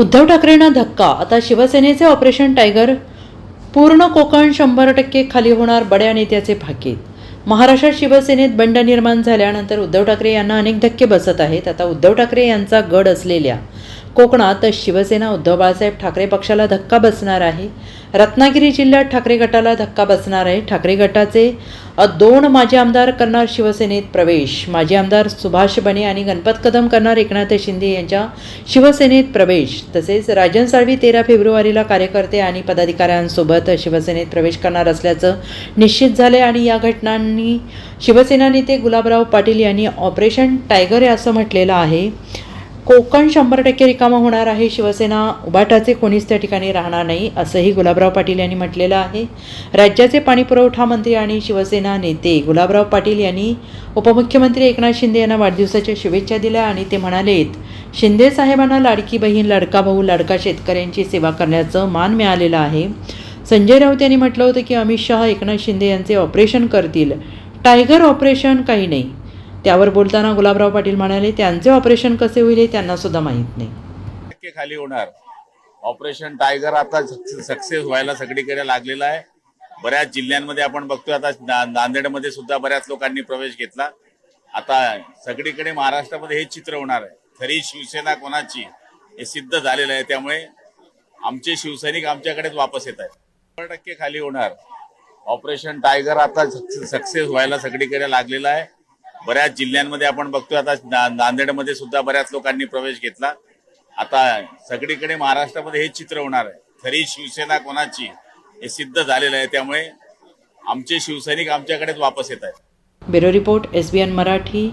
उद्धव ठाकरेंना धक्का. आता शिवसेनेचे ऑपरेशन टायगर पूर्ण कोकण शंभर टक्के खाली होणार बड्या नेत्याचे भाकीत. महाराष्ट्रात शिवसेनेत बंड निर्माण झाल्यानंतर उद्धव ठाकरे यांना अनेक धक्के बसत आहेत. आता उद्धव ठाकरे यांचा गड असलेल्या कोकणात शिवसेना उद्धव बाळासाहेब ठाकरे पक्षाला धक्का बसणार आहे. रत्नागिरी जिल्ह्यात ठाकरे गटाला धक्का बसणार आहे. ठाकरे गटाचे दोन माजी आमदार करणार शिवसेनेत प्रवेश. माजी आमदार सुभाष बने आणि गणपत कदम करणार एकनाथ शिंदे यांच्या शिवसेनेत प्रवेश. तसेच राजन साळवी तेरा फेब्रुवारीला कार्यकर्ते आणि पदाधिकाऱ्यांसोबत शिवसेनेत प्रवेश करणार असल्याचं निश्चित झाले आणि या घटनांनी शिवसेना नेते गुलाबराव पाटील यांनी ऑपरेशन टायगर असं म्हटलेलं आहे. कोकण शंभर टक्के रिकामा होणार आहे. शिवसेना उबाटाचे कोणीच त्या ठिकाणी राहणार नाही असंही गुलाबराव पाटील यांनी म्हटलेलं आहे. राज्याचे पाणीपुरवठा मंत्री आणि शिवसेना नेते गुलाबराव पाटील यांनी उपमुख्यमंत्री एकनाथ शिंदे यांना वाढदिवसाच्या शुभेच्छा दिल्या आणि ते म्हणालेत शिंदे साहेबांना लाडकी बहीण लाडका भाऊ लाडका शेतकऱ्यांची सेवा करण्याचं मान मिळालेलं आहे. संजय राऊत यांनी म्हटलं होतं की अमित शहा एकनाथ शिंदे यांचे ऑपरेशन करतील. टायगर ऑपरेशन काही नाही. त्यावर बोलताना गुलाबराव पाटील म्हणाले त्यांचे ऑपरेशन कसे होईल हे त्यांना सुद्धा माहीत नाही. टक्के खाली होणार. ऑपरेशन टायगर आता सक्सेस व्हायला सगळीकडे लागलेला आहे. बऱ्याच जिल्ह्यांमध्ये आपण बघतोय आता नांदेडमध्ये सुद्धा बऱ्याच लोकांनी प्रवेश घेतला. आता सगळीकडे महाराष्ट्रामध्ये हे चित्र होणार आहे. खरी शिवसेना कोणाची? हे सिद्ध झालेलं आहे. त्यामुळे आमचे शिवसैनिक आमच्याकडेच वापस येत आहेत. शंभर टक्के खाली होणार. ऑपरेशन टायगर आता सक्सेस व्हायला सगळीकडे लागलेला आहे. बऱ्याच जिल्ह्यांमध्ये आपण बघतोय आता ना- नांदेडमध्ये सुद्धा बऱ्याच लोकांनी प्रवेश घेतला. आता सगळीकडे महाराष्ट्रामध्ये हे चित्र होणार आहे. खरी शिवसेना कोणाची हे सिद्ध झालेलं आहे त्यामुळे आमचे शिवसैनिक आमच्याकडेच वापस येत आहेत. Bureau report S B N Marathi.